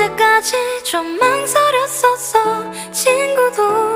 언제까지 좀 망설였었어 친구도.